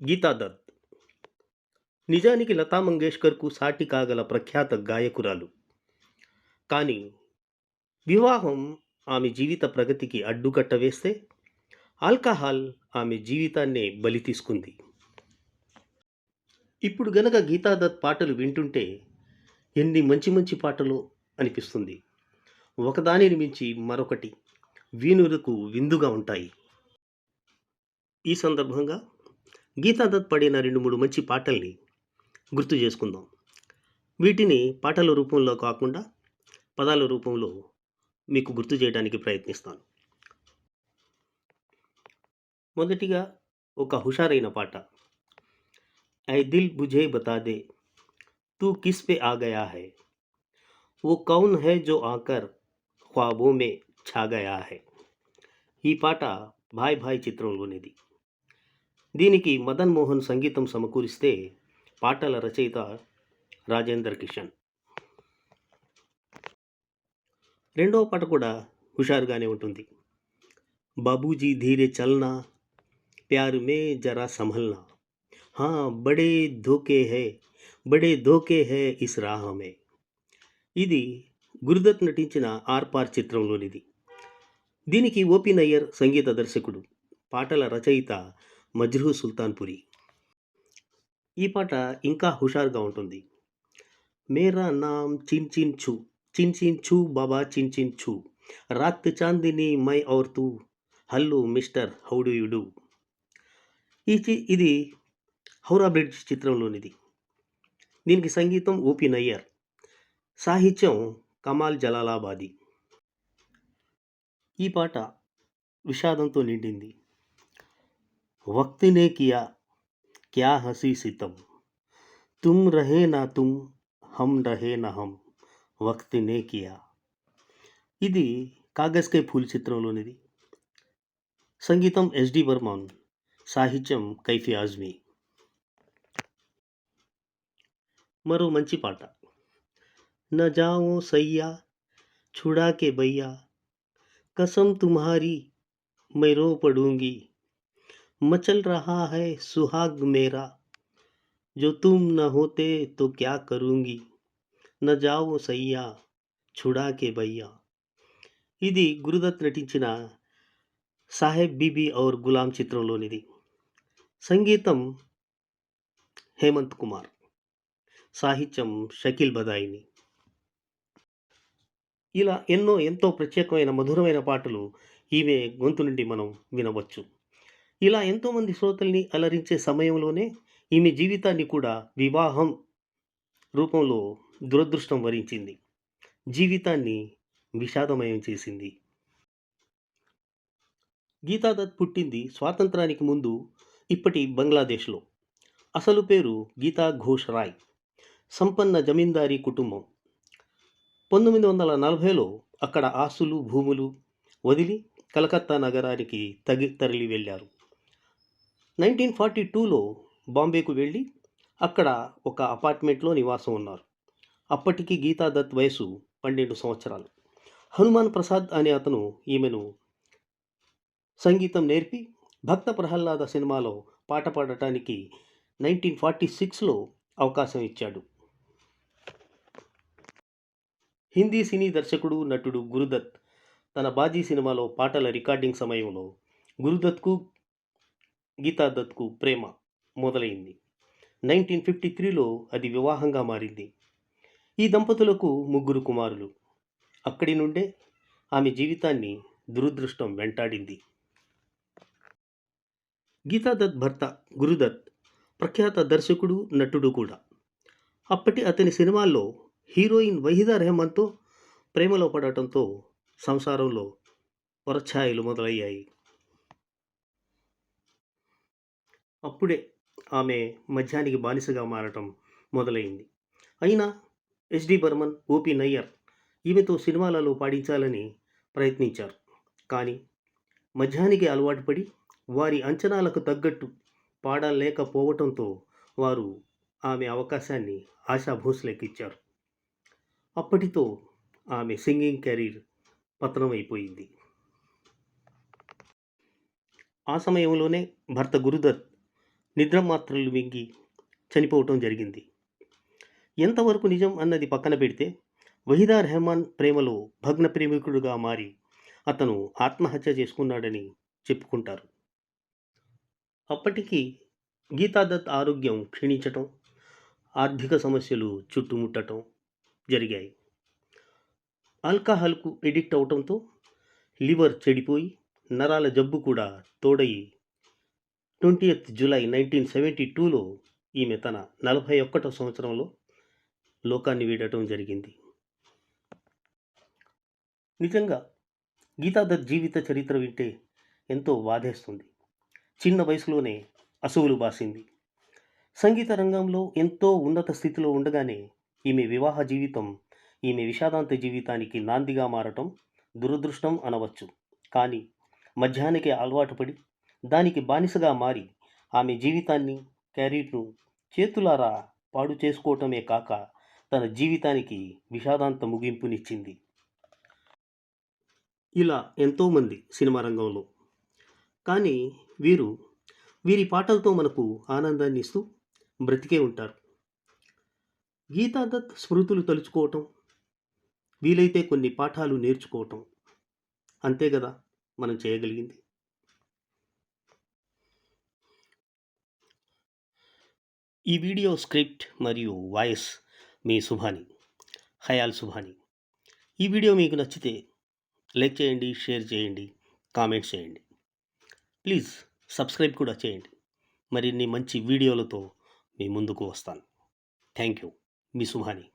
గీతా దత్. నిజానికి లతా మంగేష్కర్కు సాటి కాగల ప్రఖ్యాత గాయకురాలు. కానీ వివాహం ఆమె జీవిత ప్రగతికి అడ్డుకట్ట వేస్తే ఆల్కహాల్ ఆమె జీవితాన్నే బలి తీసుకుంది. ఇప్పుడు గనక గీతాదత్ పాటలు వింటుంటే ఎన్ని మంచి మంచి పాటలు అనిపిస్తుంది. ఒకదానిని మించి మరొకటి వీణులకు విందుగా ఉంటాయి. ఈ సందర్భంగా గీతాదత్ పాడిన రెండు మూడు మంచి పాటల్ని గుర్తు చేసుకుందాం. వీటిని పాటల రూపంలో కాకుండా పదాల రూపంలో మీకు గుర్తు చేయడానికి ప్రయత్నిస్తాను. మొదటిగా ఒక హుషారైన పాట. ఐ దిల్ బుజే బతాదే తూ కిస్ పే ఆ గయా హై? ఓ కౌన్ హై జో ఆకర్ ఖ్వాబో మే छा गया ఈ పాట భాయ్ భాయ్ చిత్రంలోనిది. దీనికి మదన్ మోహన్ సంగీతం సమకూరిస్తే పాటల రచయిత రాజేందర్ కిషన్. రెండవ పాట కూడా హుషారుగానే ఉంటుంది. బాబూజీ ధీరే చల్నా ప్యార్ మే జరా సంభల్నా. హా బడే ధోకే హే బడే ధోకే హే ఇస్ రాహ మే. ఇది గురుదత్ నటించిన ఆర్పార్ చిత్రంలోనిది. దీనికి ఓపి నయ్యర్ సంగీత దర్శకుడు పాటల రచయిత మజ్రూ సుల్తాన్పురి ఈ పాట ఇంకా హుషారుగా ఉంటుంది. మేరా నామ్ చిన్ చిన్ ఛూ చిన్ చిన్ ఛూ బాబా చిన్ చిన్ ఛూ రాత్ చాందిని మై ఔర్ తూ హల్లు మిస్టర్ హౌడు యుడు ఈ ఇది హౌరా బ్రిడ్జ్ చిత్రంలోనిది. దీనికి సంగీతం ఓపి నయ్యర్ సాహిత్యం కమాల్ జలాలాబాది. ఈ పాట విషాదంతో నిండింది. वक्त ने किया, क्या हँसी सितम। तुम रहे ना तुम, हम रहे ना हम, वक्त ने किया। కియా ఇది కాగజ్ फूल ఫూల్ చిత్రంలోనిది సంగీతం ఎస్డి బర్మన్ సాహిత్యం कैफी ఆజ్మీ మరో మంచి పాట न जाओ सैया, छुड़ा के भैया कसम तुम्हारी, मैं रो पड़ूँगी। मचल रहा है सुहाग मेरा जो तुम न होते तो क्या करूंगी न जाओ సయ్యా छुड़ा के भैया ఇది గురుదత్ నటించిన సాహెబ్ బీబీ ఔర్ గులాం చిత్రంలోనిది సంగీతం హేమంత్ కుమార్ సాహిత్యం షకీల్ బదాయిని ఇలా ఎన్నో ఎంతో ప్రత్యేకమైన మధురమైన పాటలు ఈమె గొంతు నుండి మనం వినవచ్చు ఇలా ఎంతోమంది శ్రోతల్ని అలరించే సమయంలోనే ఈమె జీవితాన్ని కూడా వివాహం రూపంలో దురదృష్టం వరించింది. జీవితాన్ని విషాదమయం చేసింది. గీతాదత్ పుట్టింది స్వాతంత్రానికి ముందు ఇప్పటి బంగ్లాదేశ్లో. అసలు పేరు గీతా ఘోష్ రాయ్. సంపన్న జమీందారీ కుటుంబం. పంతొమ్మిది వందల నలభైలో అక్కడ ఆస్తులు భూములు వదిలి కలకత్తా నగరానికి తగి తరలి వెళ్ళారు. నైన్టీన్ ఫార్టీ టూలో బాంబేకు వెళ్ళి అక్కడ ఒక అపార్ట్మెంట్లో నివాసం ఉన్నారు. అప్పటికి గీతాదత్ వయసు పన్నెండు సంవత్సరాలు. హనుమాన్ ప్రసాద్ అనే అతను ఈమెను సంగీతం నేర్పి భక్త ప్రహ్లాద సినిమాలో పాట పాడటానికి నైన్టీన్ ఫార్టీ సిక్స్లో అవకాశం ఇచ్చాడు. హిందీ సినీ దర్శకుడు నటుడు గురుదత్ తన బాజీ సినిమాలో పాటల రికార్డింగ్ సమయంలో గురుదత్కు గీతాదత్కు ప్రేమ మొదలైంది. నైన్టీన్ ఫిఫ్టీ త్రీలో అది వివాహంగా మారింది. ఈ దంపతులకు ముగ్గురు కుమారులు. అక్కడి నుండే ఆమె జీవితాన్ని దురదృష్టం వెంటాడింది. గీతాదత్ భర్త గురుదత్ ప్రఖ్యాత దర్శకుడు నటుడు కూడా. అప్పటి అతని సినిమాల్లో హీరోయిన్ వహీదా రెహమాన్తో ప్రేమలో పడటంతో సంసారంలో వరఛాయలు మొదలయ్యాయి. అప్పుడే ఆమె మధ్యానికి బానిసగా మారటం మొదలైంది. అయినా S D Burman O P Nayyar ఈమెతో సినిమాలలో పాడించాలని ప్రయత్నించారు. కానీ మధ్యానికి అలవాటు పడి వారి అంచనాలకు తగ్గట్టు పాడలేకపోవటంతో వారు ఆమె అవకాశాన్ని ఆశా భోస్లేకిచ్చారు అప్పటితో ఆమె సింగింగ్ కెరీర్ పతనమైపోయింది. ఆ సమయంలోనే భర్త గురుదత్ నిద్ర మాత్రలు మింగి చనిపోవటం జరిగింది. ఎంతవరకు నిజం అన్నది పక్కన పెడితే వహీదా రెహమాన్ ప్రేమలో భగ్న ప్రేమికుడుగా మారి అతను ఆత్మహత్య చేసుకున్నాడని చెప్పుకుంటారు. అప్పటికి గీతాదత్ ఆరోగ్యం క్షీణించటం ఆర్థిక సమస్యలు చుట్టుముట్టడం జరిగాయి. ఆల్కహాల్కు ఎడిక్ట్ అవటంతో లివర్ చెడిపోయి నరాల జబ్బు కూడా తోడయి ట్వంటీయత్ జూలై నైన్టీన్ సెవెంటీ టూలో ఈమె తన నలభై ఒక్కటో సంవత్సరంలో లోకాన్ని వీడటం జరిగింది. నిజంగా గీతాదత్ జీవిత చరిత్ర వింటే ఎంతో బాధేస్తుంది. చిన్న వయసులోనే అసువులు బాసింది. సంగీత రంగంలో ఎంతో ఉన్నత స్థితిలో ఉండగానే ఈమె వివాహ జీవితం ఈమె విషాదాంత జీవితానికి నాందిగా మారటం దురదృష్టం అనవచ్చు. కానీ మధ్యాహ్నకే అలవాటు పడి దానికి బానిసగా మారి ఆమె జీవితాన్ని కెరీర్ను చేతులారా పాడు చేసుకోవటమే కాక తన జీవితానికి విషాదాంత ముగింపునిచ్చింది. ఇలా ఎంతోమంది సినిమా రంగంలో. కానీ వీరు వీరి పాటలతో మనకు ఆనందాన్ని ఇస్తూ బ్రతికే ఉంటారు. గీతాదత్ స్మృతులు తలుచుకోవటం వీలైతే కొన్ని పాఠాలు నేర్చుకోవటం అంతే కదా మనం చేయగలిగింది. ఈ వీడియో స్క్రిప్ట్ మరియు వాయిస్ మీ సుభాని హయాల్ సుభాని. ఈ వీడియో మీకు నచ్చితే లైక్ చేయండి షేర్ చేయండి కామెంట్స్ చేయండి. ప్లీజ్ సబ్స్క్రైబ్ కూడా చేయండి. మరిన్ని మంచి వీడియోలతో మీ ముందుకు వస్తాను. Thank you. మీ సుభాని.